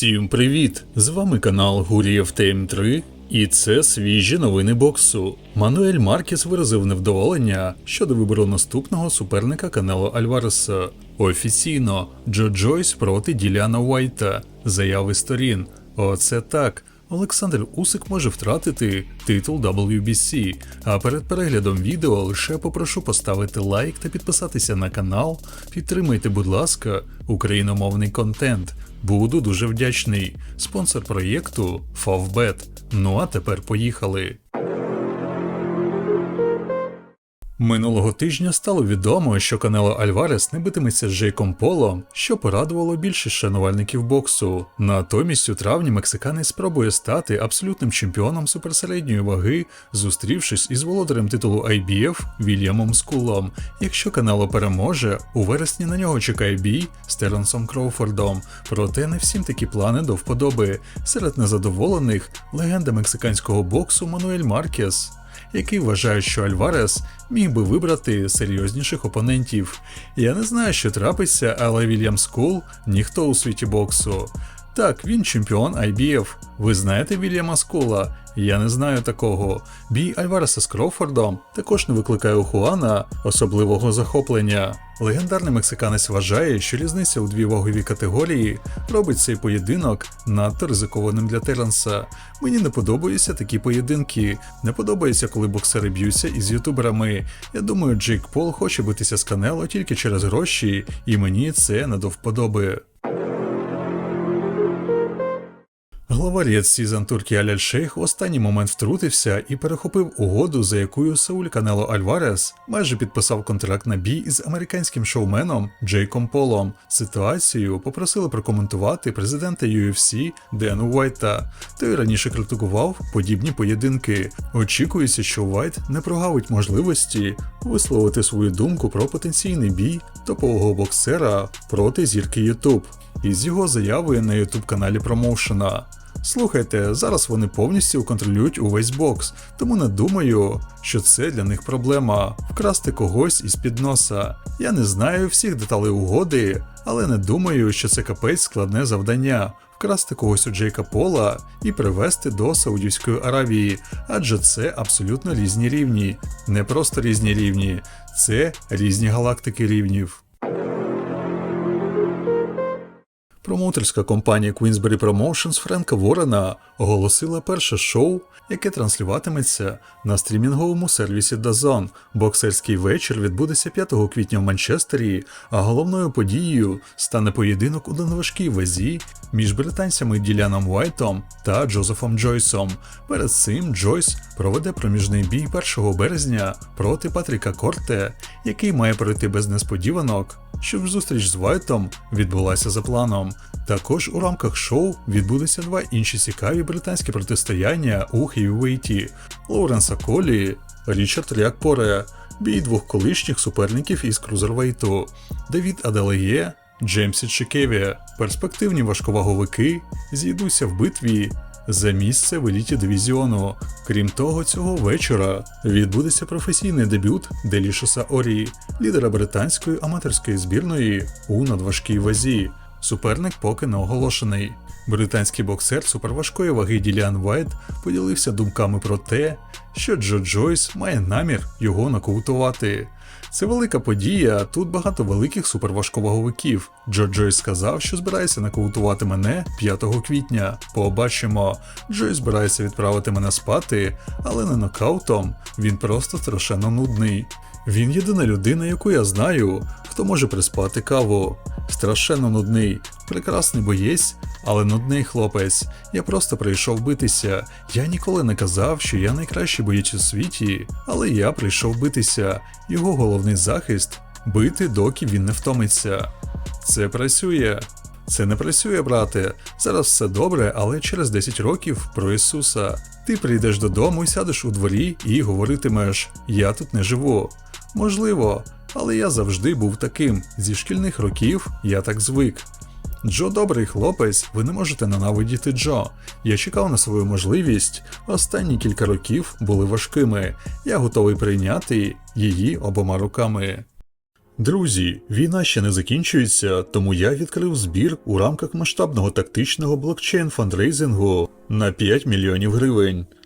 Всім привіт! З вами канал Гурієв Тейм 3 і це свіжі новини боксу. Мануель Маркіс виразив невдоволення щодо вибору наступного суперника каналу Альвареса. Офіційно Джо Джойс проти Діляна Уайта. Заяви сторін. Оце так. Олександр Усик може втратити титул WBC. А перед переглядом відео лише попрошу поставити лайк та підписатися на канал. Підтримайте, будь ласка, україномовний контент. Буду дуже вдячний. Спонсор проєкту Favbet. Ну а тепер поїхали. Минулого тижня стало відомо, що Канело Альварес не битиметься з Джейком Полом, що порадувало більшість шанувальників боксу. Натомість у травні мексиканець спробує стати абсолютним чемпіоном суперсередньої ваги, зустрівшись із володарем титулу IBF Вільямом Скулом. Якщо Канело переможе, у вересні на нього чекає бій з Теренсом Кроуфордом. Проте не всім такі плани до вподоби. Серед незадоволених легенда мексиканського боксу Мануель Маркес який вважає, що Альварес міг би вибрати серйозніших опонентів. Я не знаю, що трапиться, але Вільям Скул ніхто у світі боксу. Так, він чемпіон IBF. Ви знаєте Вільяма Скула? Я не знаю такого. Бій Альвареса з Кроуфордом також не викликає у Хуана особливого захоплення. Легендарний мексиканець вважає, що різниця у дві вагові категорії робить цей поєдинок надто ризикованим для Теренса. Мені не подобаються такі поєдинки. Не подобається, коли боксери б'ються із ютуберами. Я думаю, Джейк Пол хоче битися з Канело тільки через гроші, і мені це не до вподоби. Глава Red Season Туркі Аляль Шейх в останній момент втрутився і перехопив угоду, за якою Сауль Канело Альварес майже підписав контракт на бій із американським шоуменом Джейком Полом. Ситуацію попросили прокоментувати президента UFC Дену Уайта. Той раніше критикував подібні поєдинки. Очікується, що Уайт не прогавить можливості висловити свою думку про потенційний бій топового боксера проти зірки YouTube. Із його заявою на YouTube каналі промоушена. Слухайте, зараз вони повністю контролюють увесь бокс, тому не думаю, що це для них проблема вкрасти когось із під носа. Я не знаю всіх деталей угоди, але не думаю, що це капець складне завдання. Вкрасти когось у Джейка Пола і привезти до Саудівської Аравії, адже це абсолютно різні рівні. Не просто різні рівні, це різні галактики рівнів. Промоутерська компанія Queensberry Promotions Френка Ворена оголосила перше шоу, яке транслюватиметься на стрімінговому сервісі DAZN. Боксерський вечір відбудеться 5 квітня в Манчестері, а головною подією стане поєдинок у неважкій вазі між британцями Діляном Уайтом та Джозефом Джойсом. Перед цим Джойс проведе проміжний бій 1 березня проти Патріка Корте, який має пройти без несподіванок щоб зустріч з Вайтом відбулася за планом. Також у рамках шоу відбудуться два інші цікаві британські протистояння у хейвейті Лоуренса Колі, Річард Рякпоре, бій двох колишніх суперників із крузервейту, Давід Аделеє, Джеймсі Чекеві. Перспективні важковаговики зійдуться в битві за місце в еліті дивізіону. Крім того, цього вечора відбудеться професійний дебют Делішоса Орі, лідера британської аматорської збірної у надважкій вазі. Суперник поки не оголошений. Британський боксер суперважкої ваги Діліан Вайт поділився думками про те, що Джо Джойс має намір його нокаутувати. Це велика подія, тут багато великих суперважковаговиків. Джо Джойс сказав, що збирається нокаутувати мене 5 квітня. Побачимо. Джойс збирається відправити мене спати, але не нокаутом. Він просто страшенно нудний. Він єдина людина, яку я знаю, хто може приспати каву. Страшенно нудний, прекрасний боєць, але нудний хлопець. Я просто прийшов битися. Я ніколи не казав, що я найкращий боєць у світі, але я прийшов битися. Його головний захист бити, доки він не втомиться. Це працює. Це не працює, брате. Зараз все добре, але через 10 років про Ісуса. Ти прийдеш додому і сядеш у дворі і говоритимеш: Я тут не живу. Можливо, але я завжди був таким. Зі шкільних років я так звик. Джо добрий хлопець, ви не можете ненавидіти Джо. Я чекав на свою можливість. Останні кілька років були важкими. Я готовий прийняти її обома руками. Друзі, війна ще не закінчується, тому я відкрив збір у рамках масштабного тактичного блокчейн фандрейзингу на 5 мільйонів гривень.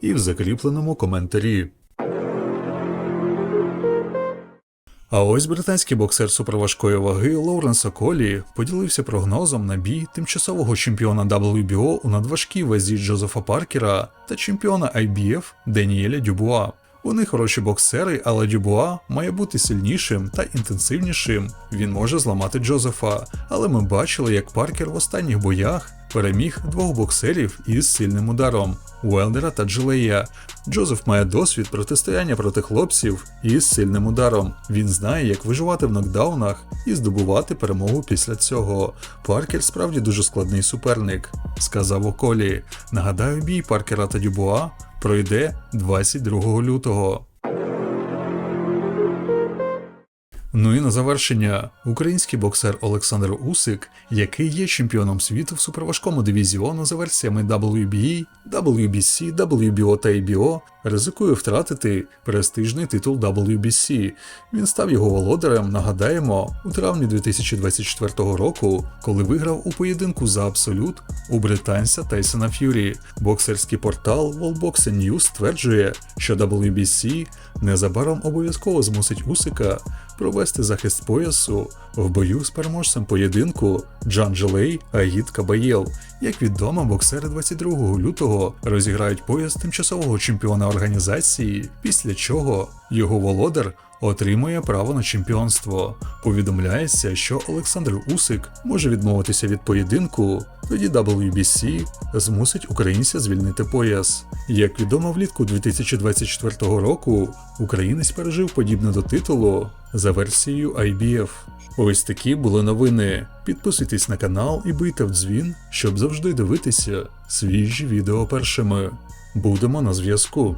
і в закріпленому коментарі. А ось британський боксер суперважкої ваги Лоуренс Колі поділився прогнозом на бій тимчасового чемпіона WBO у надважкій вазі Джозефа Паркера та чемпіона IBF Деніеля Дюбуа. Вони хороші боксери, але Дюбуа має бути сильнішим та інтенсивнішим. Він може зламати Джозефа, але ми бачили, як Паркер в останніх боях переміг двох боксерів із сильним ударом Уелдера та Джилея. Джозеф має досвід протистояння проти хлопців із сильним ударом. Він знає, як виживати в нокдаунах і здобувати перемогу після цього. Паркер справді дуже складний суперник, сказав Околі. Нагадаю, бій Паркера та Дюбуа пройде 22 лютого. Ну і на завершення, український боксер Олександр Усик, який є чемпіоном світу в суперважкому дивізіону за версіями WBA, WBC, WBO та ABO, ризикує втратити престижний титул WBC. Він став його володарем, нагадаємо, у травні 2024 року, коли виграв у поєдинку за абсолют у британця Тайсона Ф'юрі. Боксерський портал Wallboxing News стверджує, що WBC незабаром обов'язково змусить Усика провести захист поясу в бою з переможцем поєдинку Джан Джелей Агіт Кабаєл. Як відомо, боксери 22 лютого розіграють пояс тимчасового чемпіона організації, після чого його володар отримує право на чемпіонство. Повідомляється, що Олександр Усик може відмовитися від поєдинку, тоді WBC змусить українця звільнити пояс. Як відомо, влітку 2024 року українець пережив подібне до титулу за версією IBF. Ось такі були новини. Підписуйтесь на канал і бийте в дзвін, щоб завжди дивитися свіжі відео першими. Будемо на зв'язку.